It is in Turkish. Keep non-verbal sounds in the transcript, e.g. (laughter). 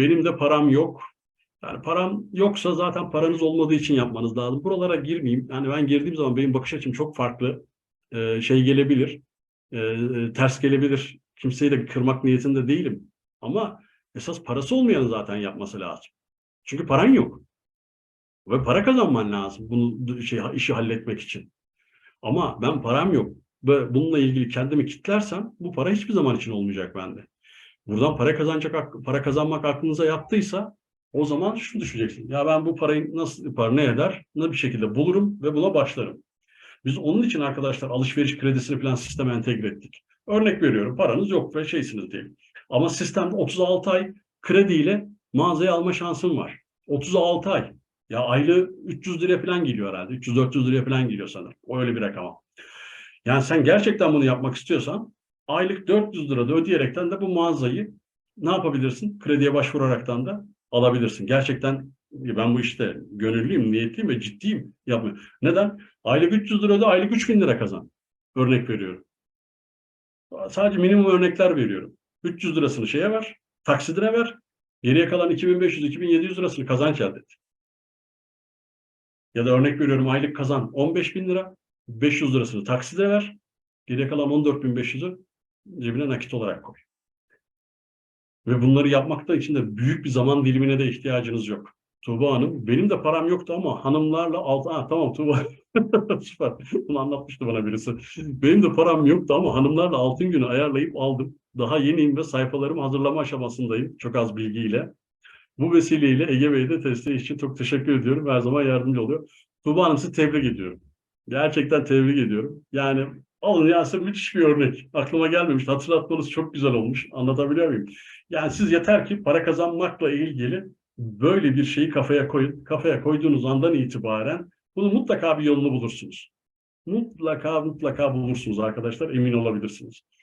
benim de param yok. Yani param yoksa zaten paranız olmadığı için yapmanız lazım. Buralara girmeyeyim. Yani ben girdiğim zaman benim bakış açım çok farklı. Ee, şey gelebilir. e, ters gelebilir. Kimseyi de kırmak niyetinde değilim. Ama esas parası olmayanın zaten yapması lazım. Çünkü paran yok. Ve para kazanman lazım bunu şey işi halletmek için. Ama ben param yok ve bununla ilgili kendimi kitlersem bu para hiçbir zaman için olmayacak bende. Buradan para kazanacak para kazanmak aklınıza yattıysa o zaman şunu düşeceksin. Ya ben bu parayı nasıl yapar, ne eder? Ne bir şekilde bulurum ve buna başlarım. Biz onun için arkadaşlar alışveriş kredisini falan sisteme entegre ettik. Örnek veriyorum paranız yok ve şeysiniz diyelim. Ama sistemde 36 ay krediyle mağazayı alma şansın var. 36 ay. Ya aylığı 300 liraya falan geliyor herhalde. 300-400 liraya falan geliyor sanırım. O öyle bir rakam. Yani sen gerçekten bunu yapmak istiyorsan aylık 400 lira da ödeyerekten de bu mağazayı ne yapabilirsin? Krediye başvuraraktan da alabilirsin. Gerçekten ben bu işte gönüllüyüm, niyetliyim ve ciddiyim yapmıyorum. Neden? Aylık 300 lira öde, aylık 3000 lira kazan. Örnek veriyorum. Sadece minimum örnekler veriyorum. 300 lirasını şeye ver, taksidine ver. Geriye kalan 2500-2700 lirasını kazanç elde et. Ya da örnek veriyorum aylık kazan 15 bin lira, 500 lirasını takside ver. Geriye kalan 14.500'ü cebine nakit olarak koy. Ve bunları yapmakta için de büyük bir zaman dilimine de ihtiyacınız yok. Tuğba Hanım, benim de param yoktu ama hanımlarla alt... Ha, tamam Tuğba, (laughs) süper. Bunu anlatmıştı bana birisi. Benim de param yoktu ama hanımlarla altın günü ayarlayıp aldım. Daha yeniyim ve sayfalarımı hazırlama aşamasındayım. Çok az bilgiyle. Bu vesileyle Ege Bey'e de testi için çok teşekkür ediyorum. Her zaman yardımcı oluyor. Tuğba Hanım sizi tebrik ediyorum. Gerçekten tebrik ediyorum. Yani alın ya size müthiş bir örnek. Aklıma gelmemiş. Hatırlatmanız çok güzel olmuş. Anlatabiliyor muyum? Yani siz yeter ki para kazanmakla ilgili böyle bir şeyi kafaya koyun. Kafaya koyduğunuz andan itibaren bunu mutlaka bir yolunu bulursunuz. Mutlaka mutlaka bulursunuz arkadaşlar. Emin olabilirsiniz.